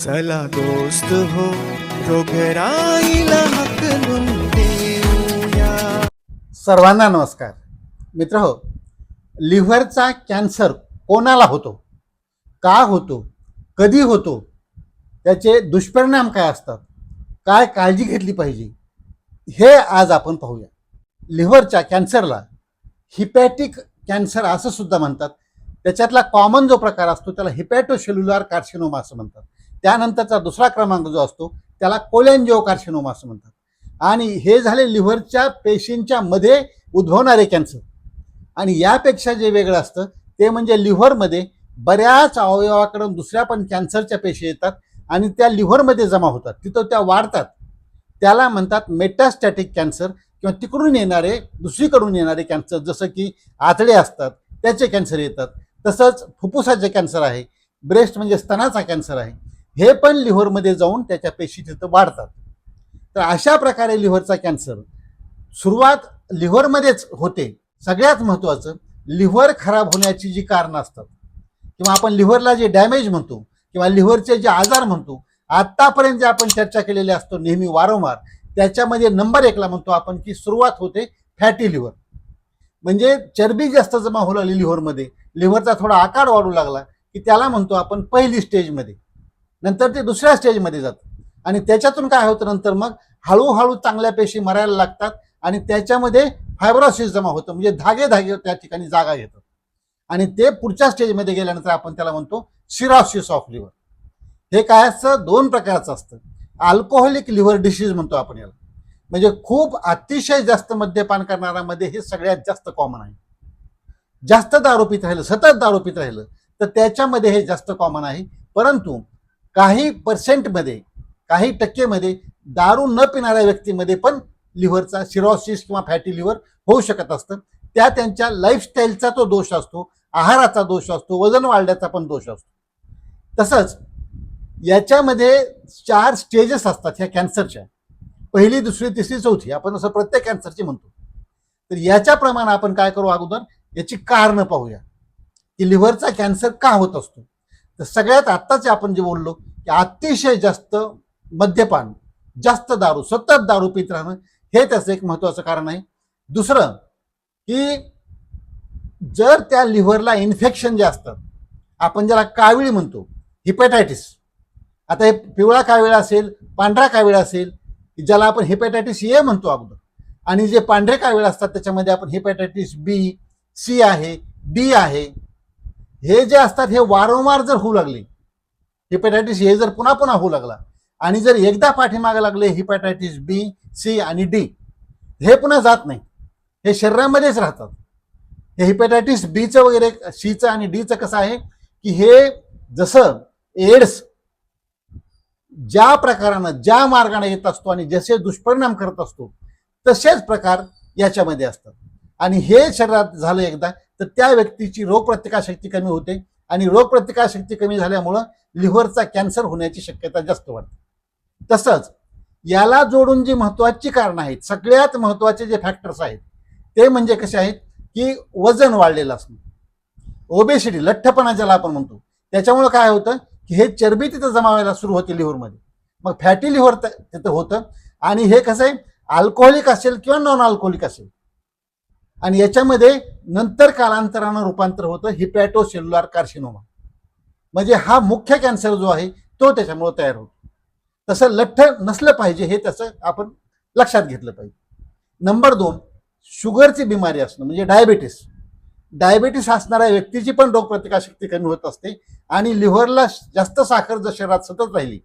चला दोस्त हो रोगराईला हकलून देऊया. सर्वांना नमस्कार. मित्र हो लिव्हरचा कॅन्सर कोणाला होतो? का होतो? कधी होतो? त्याचे दुष्परिणाम काय असतात? काय काळजी घेतली पाहिजे? हे आज आपण पाहूया. लिव्हरच्या कॅन्सरला हिपॅटिक कॅन्सर असं सुद्धा म्हणतात. त्याच्यातला कॉमन जो प्रकार असतो त्याला हिपॅटोसेल्युलर कार्सिनोमा असं म्हणतात. त्यानंतरचा दुसरा क्रमांक जो असतो त्याला कोलेंजिओ कार्सिनोमा असं म्हणतात. आणि हे झाले लिव्हरच्या पेशींच्या मध्ये उद्भवणारे कॅन्सर. आणि यापेक्षा जे वेगळं असतं ते म्हणजे लिव्हरमध्ये बऱ्याच अवयवाकडून दुसऱ्या पण कॅन्सरच्या पेशी येतात आणि त्या लिव्हरमध्ये जमा होतात. तिथं त्या वाढतात. त्याला म्हणतात मेटास्टॅटिक कॅन्सर किंवा तिकडून येणारे दुसरीकडून येणारे कॅन्सर जसं की आतडे असतात त्याचे कॅन्सर येतात. तसंच फुफ्फुसाचे कॅन्सर आहे. ब्रेस्ट म्हणजे स्तनाचा कॅन्सर आहे. हे पण लिव्हरमध्ये जाऊन त्याच्या पेशी तिथं वाढतात. तर अशा प्रकारे लिव्हरचा कॅन्सर सुरुवात लिव्हरमध्येच होते. सगळ्यात महत्त्वाचं लिव्हर खराब होण्याची जी कारणं असतात किंवा आपण लिव्हरला जे डॅमेज म्हणतो किंवा लिव्हरचे जे आजार म्हणतो आत्तापर्यंत जे आपण चर्चा केलेले असतो नेहमी वारंवार त्याच्यामध्ये नंबर एकला म्हणतो आपण की सुरुवात होते फॅटी लिव्हर. म्हणजे चरबी जास्त जमा होऊ लागली लिव्हरमध्ये लिव्हरचा थोडा आकार वाढू लागला की त्याला म्हणतो आपण पहिली स्टेजमध्ये. नंतर ते दुसऱ्या स्टेजमध्ये जातं. आणि त्याच्यातून काय होतं नंतर मग हळूहळू चांगल्या पेशी मरायला लागतात आणि त्याच्यामध्ये फायब्रोसिस जमा होतं. म्हणजे धागे धागे त्या ठिकाणी जागा घेतात. आणि ते पुढच्या स्टेजमध्ये गेल्यानंतर आपण त्याला म्हणतो सिरॉसिस ऑफ लिव्हर हे काय असतं? दोन प्रकारचं असतं. अल्कोहोलिक लिव्हर डिसीज म्हणतो आपण याला. म्हणजे खूप अतिशय जास्त मद्यपान करणाऱ्यामध्ये हे सगळ्यात जास्त कॉमन आहे. जास्त दारू पित राहिलं सतत दारू पित राहिलं तर त्याच्यामध्ये हे जास्त कॉमन आहे. परंतु काही पर्सेंटमध्ये काही टक्केमध्ये दारू न पिणाऱ्या व्यक्तीमध्ये पण लिव्हरचा सिरॉसिस किंवा फॅटी लिव्हर होऊ शकत असतं. त्या त्यांच्या लाईफस्टाईलचा तो दोष असतो आहाराचा दोष असतो वजन वाढण्याचा पण दोष असतो. तसंच याच्यामध्ये चार स्टेजेस असतात ह्या कॅन्सरच्या पहिली दुसरी तिसरी चौथी आपण असं प्रत्येक कॅन्सरची म्हणतो. तर याच्याप्रमाणे आपण काय करू अगोदर? याची कारणं पाहूया. की लिव्हरचा कॅन्सर का होत असतो? तर सगळ्यात आत्ताच आपण जे बोललो की अतिशय जास्त मद्यपान जास्त दारू सतत दारू पित राहणं हे त्याचं एक महत्वाचं कारण आहे. दुसरं की जर त्या लिव्हरला इन्फेक्शन जे असतात आपण ज्याला काविळी म्हणतो हिपॅटायटिस. आता हे पिवळा कावीळ असेल पांढरा कावीळ असेल ज्याला आपण हेपॅटायटिस ए म्हणतो अगोदर आणि जे पांढरे कावीळ असतात त्याच्यामध्ये आपण हेपॅटायटिस बी सी आहे डी आहे हे जे असतात हे वारंवार जर होऊ लागले हिपॅटायटिस ए जर पुन्हा पुन्हा होऊ लागला आणि जर एकदा पाठीमागे लागले हिपॅटायटिस बी सी आणि डी हे पुन्हा जात नाही. हे शरीरामध्येच राहतात. हे हिपॅटायटिस बीचं वगैरे सीचं आणि डीचं कसं आहे की हे जसं एड्स ज्या प्रकारानं ज्या मार्गाने येत असतो आणि जसे दुष्परिणाम करत असतो तसेच प्रकार याच्यामध्ये असतात. आणि हे शरीरात झालं एकदा तर त्या व्यक्तीची रोगप्रतिकारशक्ती कमी होते. आणि रोगप्रतिकारशक्ती कमी झाल्यामुळं लिव्हरचा कॅन्सर होण्याची शक्यता जास्त वाढते. तसंच याला जोडून जी महत्वाची कारणं आहेत सगळ्यात महत्त्वाचे जे फॅक्टर्स आहेत ते म्हणजे कसे आहेत की वजन वाढलेलं असणं ओबेसिटी लठ्ठपणा ज्याला आपण म्हणतो त्याच्यामुळं काय होतं की हे चरबी तिथं जमावायला सुरू होते लिव्हरमध्ये. मग फॅटी लिव्हर तिथं होतं. आणि हे कसं आहे अल्कोहोलिक असेल किंवा नॉन अल्कोहोलिक असेल आणि याच्यामध्ये नंतर कालांतरानं रूपांतर होतं हिपॅटो सेल्युलर कार्सिनोमा. म्हणजे हा मुख्य कॅन्सर जो आहे तो त्याच्यामुळे तयार होतो. तसं लठ्ठ नसलं पाहिजे हे त्याचं आपण लक्षात घेतलं पाहिजे. नंबर दोन शुगरची बिमारी असणं म्हणजे डायबिटीस. डायबिटीस असणाऱ्या व्यक्तीची पण रोगप्रतिकारशक्ती कमी होत असते आणि लिव्हरला जास्त साखर जर शरीरात सतत राहिली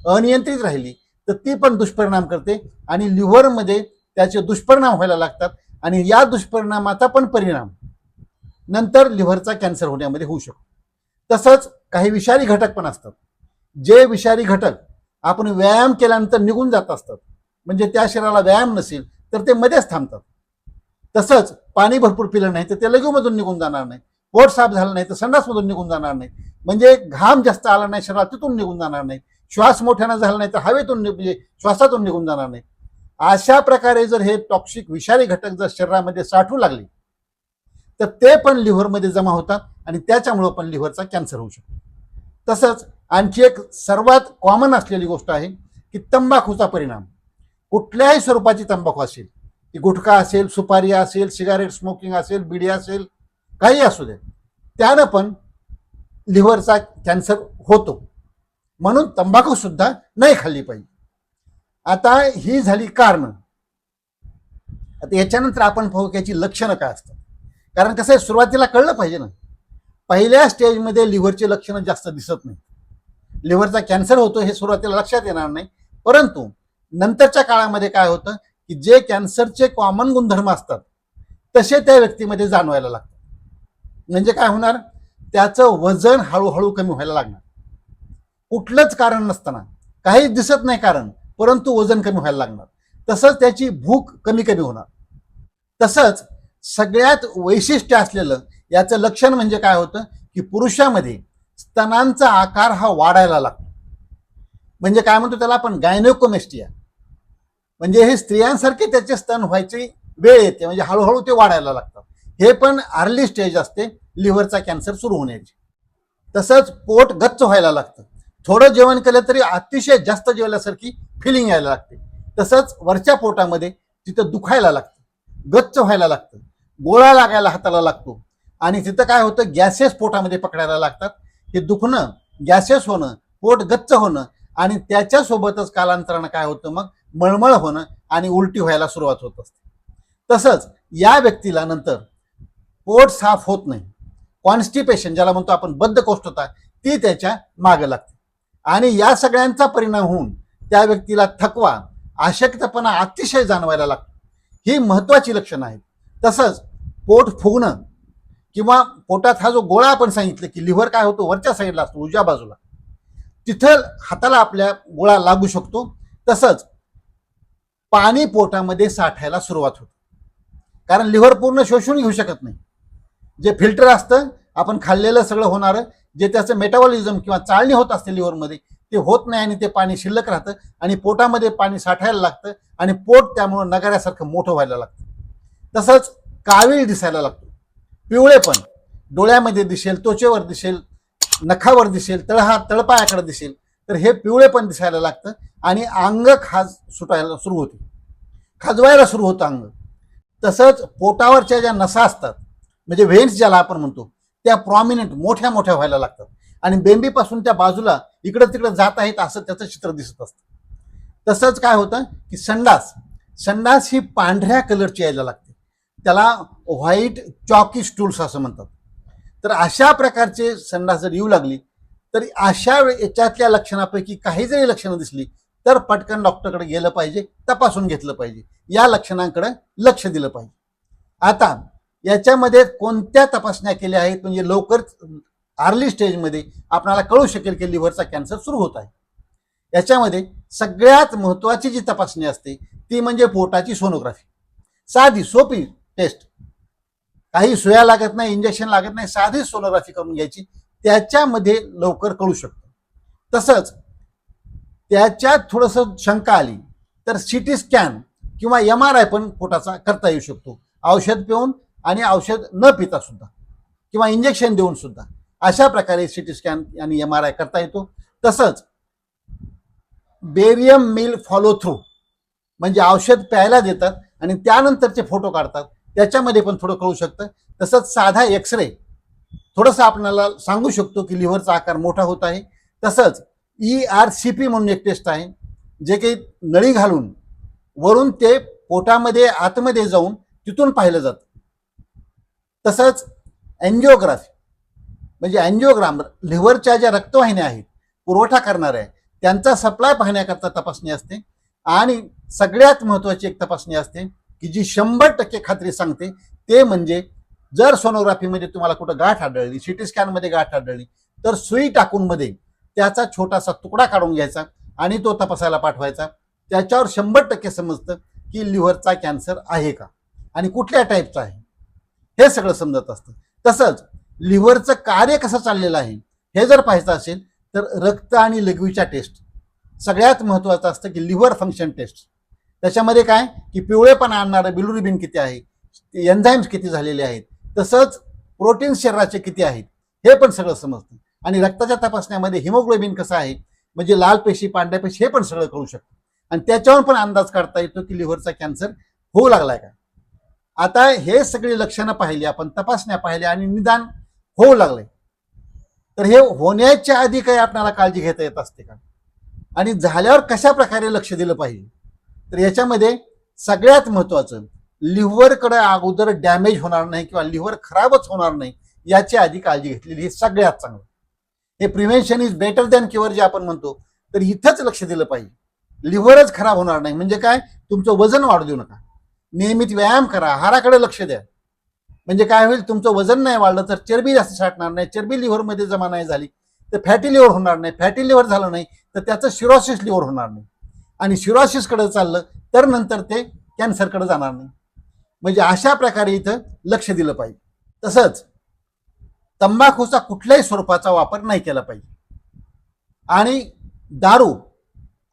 अनियंत्रित राहिली तर ती पण दुष्परिणाम करते आणि लिव्हरमध्ये त्याचे दुष्परिणाम व्हायला लागतात. आणि या दुष्परिणामाचा पण परिणाम नंतर लिव्हरचा कॅन्सर होण्यामध्ये होऊ शकतो. तसंच काही विषारी घटक पण असतात. जे विषारी घटक आपण व्यायाम केल्यानंतर निघून जात असतात म्हणजे त्या शरीराला व्यायाम नसेल तर ते मध्येच थांबतात. तसंच पाणी भरपूर पिलं नाही तर ते लगेमधून निघून जाणार नाही. पोट साफ झालं नाही तर संडासमधून निघून जाणार नाही. म्हणजे घाम जास्त आला नाही शरीरात तिथून निघून जाणार नाही. श्वास मोठ्यानं झाला नाही तर हवेतून म्हणजे श्वासातून निघून जाणार नाही. अशा प्रकारे जर हे टॉक्सिक विषारी घटक जर शरीरामध्ये साठू लागले तर ते पण लिव्हरमध्ये जमा होतात आणि त्याच्यामुळं पण लिव्हरचा कॅन्सर होऊ शकतो. तसंच आणखी एक सर्वात कॉमन असलेली गोष्ट आहे की तंबाखूचा परिणाम. कुठल्याही स्वरूपाची तंबाखू असेल ती गुटखा असेल सुपारी असेल सिगारेट स्मोकिंग असेल बिडी असेल काही असू दे त्यानं पण लिव्हरचा कॅन्सर होतो. म्हणून तंबाखूसुद्धा नाही खाल्ली पाहिजे. आता ही झाली कारण. आता याच्यानंतर आपण पाहू की याची लक्षणं काय असतात. कारण कसं आहे सुरुवातीला कळलं पाहिजे ना. पहिल्या स्टेजमध्ये लिव्हरची लक्षणं जास्त दिसत नाही लिव्हरचा कॅन्सर होतो हे सुरुवातीला लक्षात येणार नाही. परंतु नंतरच्या काळामध्ये काय होतं की जे कॅन्सरचे कॉमन गुणधर्म असतात तसे त्या व्यक्तीमध्ये जाणवायला लागतात. म्हणजे काय होणार? त्याचं वजन हळूहळू कमी व्हायला लागणार. कुठलंच कारण नसताना. काहीच दिसत नाही कारण. परंतु वजन कमी व्हायला लागणार. तसंच त्याची भूक कमी कमी होणार. तसंच सगळ्यात वैशिष्ट्य असलेलं याचं लक्षण म्हणजे काय होतं? की पुरुषामध्ये स्तनांचा आकार हा वाढायला लागतो. म्हणजे काय म्हणतो त्याला आपण? गायनोकोमेस्टिया म्हणजे हे स्त्रियांसारखे त्याचे स्तन व्हायची वेळ येते. म्हणजे हळूहळू ते वाढायला लागतात. हे पण अर्ली स्टेज असते. लिव्हरचा कॅन्सर सुरू होण्याची. तसंच पोट गच्च व्हायला लागतं. थोडं जेवण केलं तरी अतिशय जास्त जेवल्यासारखी फिलिंग यायला लागते. तसंच वरच्या पोटामध्ये तिथं दुखायला लागतं. गच्च व्हायला लागतं. गोळा लागायला हाताला लागतो. आणि तिथं काय होतं? गॅसेस पोटामध्ये पकडायला लागतात. हे दुखणं गॅसेस होणं पोट गच्च होणं आणि त्याच्यासोबतच कालांतरानं काय होतं मग? मळमळ होणं आणि उलटी व्हायला सुरुवात होत असते. तसंच या व्यक्तीला नंतर पोट साफ होत नाही. कॉन्स्टिपेशन ज्याला म्हणतो आपण बद्धकोष्ठता ती त्याच्या मागं लागते. आणि या सगळ्यांचा परिणाम होऊन त्या व्यक्तीला थकवा अशक्तपणा अतिशय जाणवायला लागतो. ही महत्त्वाची लक्षणं आहेत. तसंच पोट फुगणं किंवा पोटात हा जो गोळा आपण सांगितलं की लिव्हर काय होतो वरच्या साईडला असतो उजव्या बाजूला तिथं हाताला आपल्या गोळा लागू शकतो. तसंच पाणी पोटामध्ये साठायला सुरुवात होते. कारण लिव्हर पूर्ण शोषून घेऊ शकत नाही. जे फिल्टर असतं आपण खाल्लेलं सगळं होणारं जे त्याचं मेटाबॉलिझम किंवा चाळणी होत असते लिव्हरमध्ये ते होत नाही आणि ते पाणी शिल्लक राहतं आणि पोटामध्ये पाणी साठायला लागतं आणि पोट त्यामुळं नगाऱ्यासारखं मोठं व्हायला लागतं. तसंच कावीळ दिसायला लागतो. पिवळे पण. डोळ्यामध्ये दिसेल त्वचेवर दिसेल नखावर दिसेल तळहा तळपायाकडे दिसेल तर हे पिवळे पण दिसायला लागतं आणि अंग खाज सुटायला सुरू होते. खाजवायला सुरू होतं अंग. तसंच पोटावरच्या ज्या नसा असतात म्हणजे व्हेन्स ज्याला आपण म्हणतो त्या प्रॉमिनंट मोठ्या मोठ्या व्हायला लागतात. आणि बेंबीपासून त्या बाजूला इकडं तिकडं जात आहेत असं त्याचं चित्र दिसत असतं. तसंच काय होतं की संडास संडास ही पांढऱ्या कलरची यायला लागते. त्याला व्हाईट चॉकी स्टूल्स असं म्हणतात. तर अशा प्रकारचे संडास जर येऊ लागली तर अशा याच्यातल्या लक्षणापैकी काही जरी लक्षणं दिसली तर पटकन डॉक्टरकडे गेलं पाहिजे तपासून घेतलं पाहिजे. या लक्षणांकडे लक्ष दिलं पाहिजे. आता याच्यामध्ये कोणत्या तपासण्या केल्या आहेत? म्हणजे लवकर अर्ली स्टेजमध्ये आपणाला कळू शकेल की लिव्हरचा कॅन्सर सुरू होत आहे. याच्यामध्ये सगळ्यात महत्त्वाची जी तपासणी असते ती म्हणजे पोटाची सोनोग्राफी साधी सोपी टेस्ट काही सुया लागत नाही इंजेक्शन लागत नाही साधी सोनोग्राफी करून घ्यायची. त्याच्यामध्ये लवकर कळू शकतं. तसंच त्याच्यात थोडंसं शंका आली तर सी टी स्कॅन किंवा एम आर आय पण पोटाचा करता येऊ शकतो. औषध पिऊन आणि औषध न पिता सुद्धा किंवा इंजेक्शन देऊन सुद्धा. अशा प्रकारे सी टी स्कॅन आणि एम आर आय करता येतो. तसंच बेरियम मिल फॉलो थ्रू म्हणजे औषध प्यायला देतात आणि त्यानंतरचे फोटो काढतात. त्याच्यामध्ये पण थोडं कळू शकतं. तसंच साधा एक्सरे थोडंसं आपल्याला सांगू शकतो की लिव्हरचा आकार मोठा होत आहे. तसंच ई आर सी पी म्हणून एक टेस्ट आहे जे काही नळी घालून वरून ते पोटामध्ये आतमध्ये जाऊन तिथून पाहिलं जातं. तसंच अँजिओग्राफी म्हणजे अँजिओग्राम लिव्हरच्या ज्या रक्तवाहिन्या आहेत पुरवठा करणाऱ्या त्यांचा सप्लाय पाहण्याकरता तपासणी असते. आणि सगळ्यात महत्त्वाची एक तपासणी असते की जी शंभर टक्के खात्री सांगते ते म्हणजे जर सोनोग्राफीमध्ये तुम्हाला कुठं गाठ आढळली सिटी स्कॅनमध्ये गाठ आढळली तर सुई टाकूनमध्ये त्याचा छोटासा तुकडा काढून घ्यायचा आणि तो तपासायला पाठवायचा. त्याच्यावर शंभर टक्के समजतं की लिव्हरचा कॅन्सर आहे का? आणि कुठल्या टाईपचा आहे? हे सगळं समजत असतं. तसंच लिव्हरचं कार्य कसं चाललेलं आहे हे जर पाहायचं असेल तर रक्त आणि लघवीच्या टेस्ट सगळ्यात महत्त्वाचं असतं की लिव्हर फंक्शन टेस्ट त्याच्यामध्ये काय की पिवळेपणा आणणारं बिलुरिबिन किती आहे एन्झाईम्स किती झालेले आहेत तसंच प्रोटीन शरीराचे किती आहेत हे पण सगळं समजतं. आणि रक्ताच्या तपासण्यामध्ये हिमोग्लोबिन कसं आहे म्हणजे लाल पेशी पांढऱ्या पेशी हे पण सगळं करू शकतं. आणि त्याच्यावर पण अंदाज काढता येतो की लिव्हरचा कॅन्सर होऊ लागलाय का? आता हे सगळी लक्षणं पाहिली आपण तपासण्या पाहिल्या आणि निदान होऊ लागले. तर हे होण्याच्या आधी काही आपल्याला काळजी घेता येत असते का? आणि झाल्यावर कशा प्रकारे लक्ष दिलं पाहिजे? तर याच्यामध्ये सगळ्यात महत्वाचं लिव्हरकडे अगोदर डॅमेज होणार नाही किंवा लिव्हर खराबच होणार नाही याची आधी काळजी घेतलेली हे सगळ्यात चांगलं. हे prevention is better than cure जे आपण म्हणतो. तर इथंच लक्ष दिलं पाहिजे. लिव्हरच खराब होणार नाही. म्हणजे काय? तुमचं वजन वाढू देऊ नका. नियमित व्यायाम करा. आहाराकडे लक्ष द्या. म्हणजे काय होईल? तुमचं वजन नाही वाढलं तर चरबी जास्त साठणार नाही चरबी लिव्हरमध्ये जमा नाही झाली तर फॅटी लिव्हर होणार नाही. फॅटी लिव्हर झालं नाही तर त्याचं शिरोसिस लिव्हर होणार नाही. आणि शिरोसिसकडे चाललं तर नंतर ते कॅन्सरकडे जाणार नाही. म्हणजे अशा प्रकारे इथं लक्ष दिलं पाहिजे. तसंच तंबाखूचा कुठल्याही स्वरूपाचा वापर नाही केला पाहिजे. आणि दारू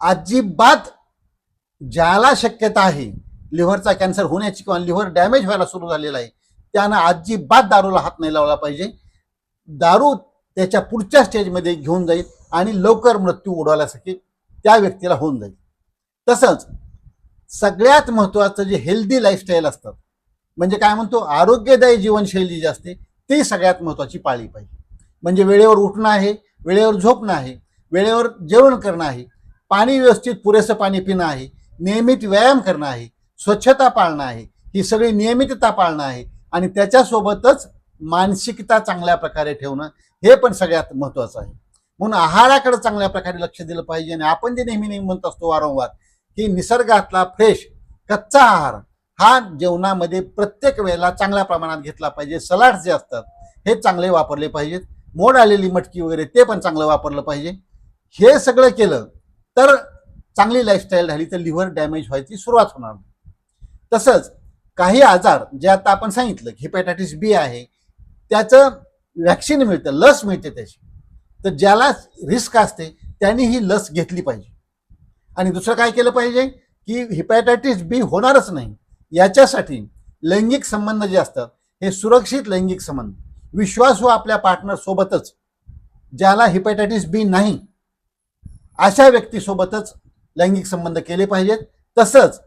अजिबात ज्याला शक्यता आहे लिव्हरचा कॅन्सर होण्याची किंवा लिव्हर डॅमेज व्हायला सुरू झालेला आहे त्यानं अजिबात दारूला हात नाही लावला पाहिजे. दारू त्याच्या पुढच्या स्टेजमध्ये घेऊन जाईल आणि लवकर मृत्यू उडवल्यासाठी त्या व्यक्तीला होऊन जाईल. तसंच सगळ्यात महत्त्वाचं जे हेल्दी लाईफस्टाईल असतात म्हणजे काय म्हणतो आरोग्यदायी जीवनशैली जी असते ती सगळ्यात महत्त्वाची पाळली पाहिजे. म्हणजे वेळेवर उठणं आहे वेळेवर झोपणं आहे वेळेवर जेवण करणं आहे पाणी व्यवस्थित पुरेसं पाणी पिणं आहे नियमित व्यायाम करणं आहे स्वच्छता पाळणं आहे ही सगळी नियमितता पाळणं आहे आणि त्याच्यासोबतच मानसिकता चांगल्या प्रकारे ठेवणं हे पण सगळ्यात महत्त्वाचं आहे. म्हणून आहाराकडे चांगल्या प्रकारे लक्ष दिलं पाहिजे आणि आपण जे नेहमी नेहमी म्हणत असतो वारंवार की निसर्गातला फ्रेश कच्चा आहार हा जेवणामध्ये प्रत्येक वेळेला चांगल्या प्रमाणात घेतला पाहिजे. सलाड जे असतात हे चांगले वापरले पाहिजेत. मोड आलेली मटकी वगैरे ते पण चांगलं वापरलं पाहिजे. हे सगळं केलं तर चांगली लाईफस्टाईल राहिली तर लिव्हर डॅमेज व्हायची सुरुवात होणार तसंच काही आजार जे आता आपण सांगितलं हिपॅटायटिस बी आहे त्याचं वॅक्सिन मिळतं लस मिळते त्याची. तर ज्याला रिस्क असते त्यांनी ही लस घेतली पाहिजे. आणि दुसरं काय केलं पाहिजे की हिपॅटायटिस बी होणारच नाही. याच्यासाठी लैंगिक संबंध जे असतात हे सुरक्षित लैंगिक संबंध. विश्वास हो आपल्या पार्टनरसोबतच ज्याला हिपॅटायटिस बी नाही अशा व्यक्तीसोबतच लैंगिक संबंध केले पाहिजेत. तसंच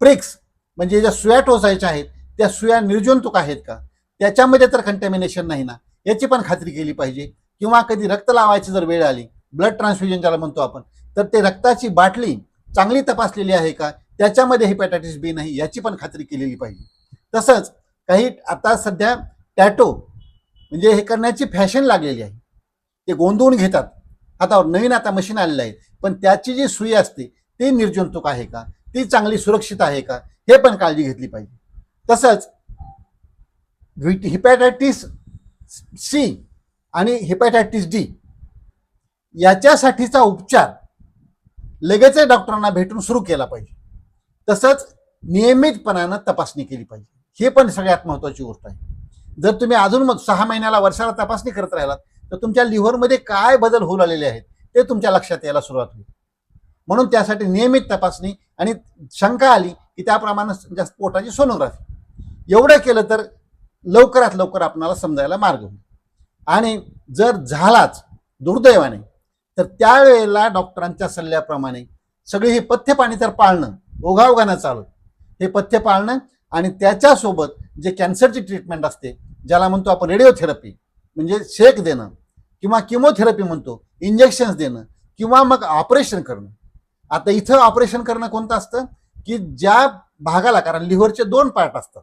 प्रिक्स म्हणजे ज्या सुया टोचायच्या आहेत त्या सुया निर्जंतुक आहेत का? त्याच्यामध्ये तर कंटॅमिनेशन नाही ना. याची पण खात्री केली पाहिजे. किंवा कधी रक्त लावायची जर वेळ आली ब्लड ट्रान्सफ्युजन ज्याला म्हणतो आपण तर ते रक्ताची बाटली चांगली तपासलेली आहे का? त्याच्यामध्ये हेपॅटायटिस बी नाही याची पण खात्री केलेली पाहिजे. तसंच काही आता सध्या टॅटो म्हणजे हे करण्याची फॅशन लागलेली आहे. ते गोंधळून घेतात. हातावर नवीन आता मशीन आलेलं आहे. पण त्याची जी सुई असते ती निर्जंतुक आहे का? ती चांगली सुरक्षित आहे का? हे पण काळजी घेतली पाहिजे. तसंच हिपॅटायटिस सी आणि हिपॅटायटिस डी याच्यासाठीचा उपचार लगेच डॉक्टरांना भेटून सुरू केला पाहिजे. तसंच नियमितपणानं तपासणी केली पाहिजे. हे पण सगळ्यात महत्त्वाची गोष्ट आहे. जर तुम्ही अजून मग सहा महिन्याला वर्षाला तपासणी करत राहिलात तर तुमच्या लिव्हरमध्ये काय बदल होऊ आलेले आहेत ते तुमच्या लक्षात यायला सुरुवात होईल. म्हणून त्यासाठी नियमित तपासणी आणि शंका आली की त्याप्रमाणे जास्त पोटाची सोनोग्राफी. एवढं केलं तर लवकरात लवकर आपणाला समजायला मार्ग होईल. आणि जर झालाच दुर्दैवाने तर त्यावेळेला डॉक्टरांच्या सल्ल्याप्रमाणे सगळी हे पथ्य पाणी तर पाळणं ओघावघानं चालू. हे पथ्य पाळणं आणि त्याच्यासोबत जे कॅन्सरची ट्रीटमेंट असते ज्याला म्हणतो आपण रेडिओथेरपी म्हणजे शेक देणं किंवा किमोथेरपी म्हणतो इंजेक्शन्स देणं किंवा मग ऑपरेशन करणं आता इथं ऑपरेशन करणं कोणतं असतं? की ज्या भागाला कारण लिव्हरचे दोन पार्ट असतात.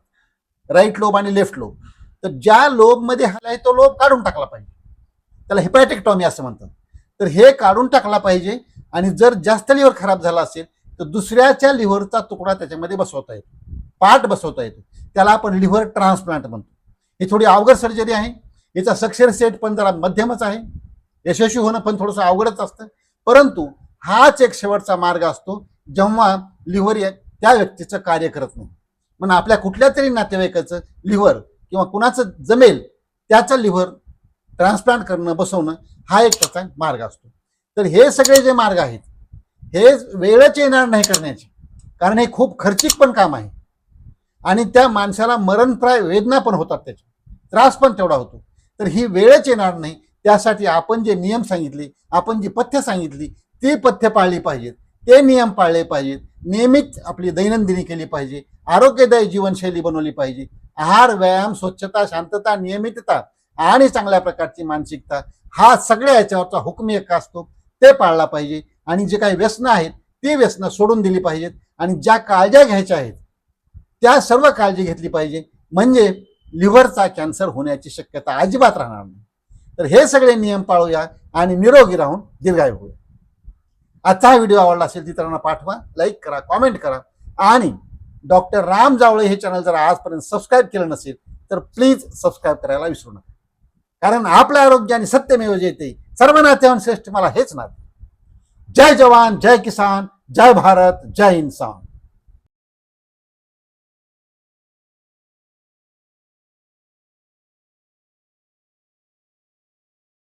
राईट लोब आणि लेफ्ट लोब तर ज्या लोबमध्ये हला आहे तो लोब काढून टाकला पाहिजे. त्याला हिपॅटेक्टॉमी असं म्हणतात. तर हे काढून टाकला पाहिजे आणि जर जास्त लिव्हर खराब झाला असेल तर दुसऱ्याच्या लिव्हरचा तुकडा त्याच्यामध्ये बसवता येतो. पार्ट बसवता येतो. त्याला आपण लिव्हर ट्रान्सप्लांट म्हणतो. ही थोडी अवघड सर्जरी आहे. याचा सक्सेस रेट पण जरा मध्यमच आहे. यशस्वी होणं पण थोडंसं अवघडच असतं. परंतु हाच एक शेवटचा मार्ग असतो जेव्हा लिव्हर त्या व्यक्तीचं कार्य करत नाही. म्हणून आपल्या कुठल्या तरी नातेवाईकाचं लिव्हर किंवा कुणाचं जमेल त्याचं लिव्हर ट्रान्सप्लांट करणं बसवणं हा एक त्याचा मार्ग असतो. तर हे सगळे जे मार्ग आहेत हे वेळच येणार नाही करण्याचे. कारण हे खूप खर्चिक पण काम आहे. आणि त्या माणसाला मरणप्राय वेदना पण होतात त्याची त्रास पण तेवढा होतो. तर ही वेळच येणार नाही. त्यासाठी आपण जे नियम सांगितले आपण जी पथ्य सांगितली ती पथ्य पाळली पाहिजेत. ते नियम पाळले पाहिजेत. नियमित आपली दैनंदिनी केली पाहिजे. आरोग्यदायी जीवनशैली बनवली पाहिजे. आहार व्यायाम स्वच्छता शांतता नियमितता आणि चांगल्या प्रकारची मानसिकता हा सगळ्या याच्यावरचा हुकमी एक असतो. ते पाळला पाहिजे. आणि जे काही व्यसनं आहेत ती व्यसनं सोडून दिली पाहिजेत. आणि ज्या काळज्या घ्यायच्या आहेत त्या सर्व काळजी घेतली पाहिजे. म्हणजे लिव्हरचा कॅन्सर होण्याची शक्यता अजिबात राहणार नाही. तर हे सगळे नियम पाळूया आणि निरोगी राहून दीर्घायू होऊया. आजचा हा व्हिडिओ आवडला असेल तर पाठवा लाईक करा कॉमेंट करा. आणि डॉक्टर राम जावळे हे चॅनल जर आजपर्यंत सबस्क्राईब केलं नसेल तर प्लीज सबस्क्राईब करायला विसरू नका. कारण आपलं आरोग्य आणि सत्यमेव जयते सर्व नात्यावर श्रेष्ठ मला हेच नाते. जय जवान जय किसान जय भारत जय इन्सान